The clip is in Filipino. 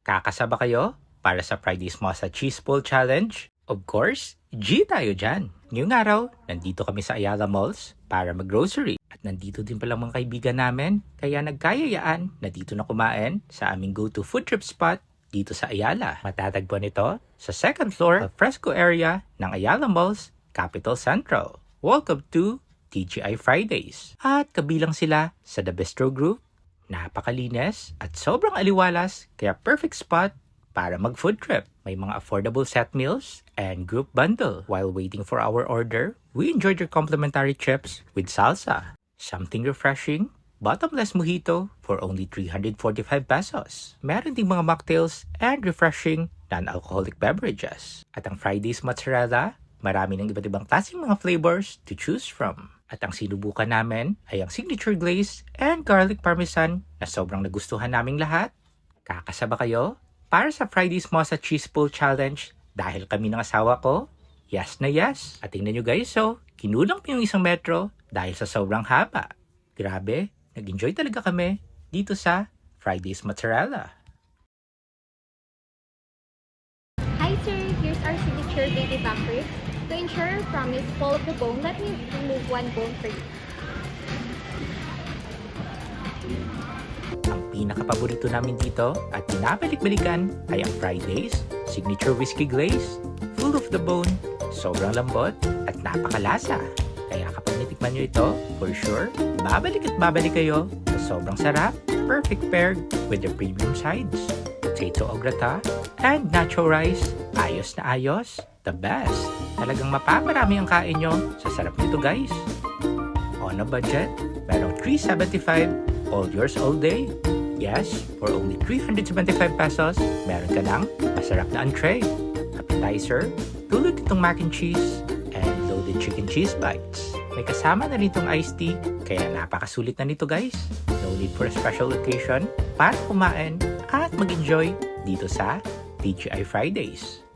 Kakasaba kayo para sa Friday's Mosa Cheese Bowl Challenge? Of course, G tayo dyan. Ngayong araw, nandito kami sa Ayala Malls para mag-grocery. At nandito din pala mga kaibigan namin, kaya nagkayayaan na dito na kumain sa aming go-to food trip spot dito sa Ayala. Matatagpuan ito sa second floor al fresco area ng Ayala Malls, Capital Central. Welcome to TGI Fridays. At kabilang sila sa The Bistro Group, napakalinis at sobrang aliwalas kaya perfect spot para mag-food trip. May mga affordable set meals and group bundle. While waiting for our order, we enjoyed your complimentary chips with salsa. Something refreshing, bottomless mojito for only 345 pesos. Meron ding mga mocktails and refreshing non-alcoholic beverages. At ang Friday's mozzarella, marami ng iba't ibang klaseng mga flavors to choose from. At ang sinubukan namin ay ang signature glaze and garlic parmesan na sobrang nagustuhan naming lahat. Kakasaba kayo para sa Friday's Mosa Cheese Bowl Challenge dahil kami ng asawa ko, yes na yes. At tingnan nyo guys, so, kinulang pa yung isang metro dahil sa sobrang haba. Grabe, nag-enjoy talaga kami dito sa Friday's Mozzarella. Hi sir, here's our signature baby back ribs. To ensure promise full of the bone, let me remove one bone for you. Ang pinakapaborito namin dito at pinabalik-balikan ay ang Fridays, signature whiskey glaze, full of the bone, sobrang lambot at napakalasa. Kaya kapag natikman nyo ito, for sure, babalik at babalik kayo sa sobrang sarap, perfect paired with the premium sides. Potato au gratin and nacho rice, ayos na ayos, the best. Talagang mapaparami ang kain nyo sa sarap nito guys. On a budget, merong 375 all yours all day. Yes, for only 375 pesos, meron ka ng masarap na entree, appetizer, tulad itong mac and cheese, and loaded chicken cheese bites. May kasama na rin itong iced tea, kaya napakasulit na nito guys. No need for a special occasion para kumain at mag-enjoy dito sa TGI Fridays.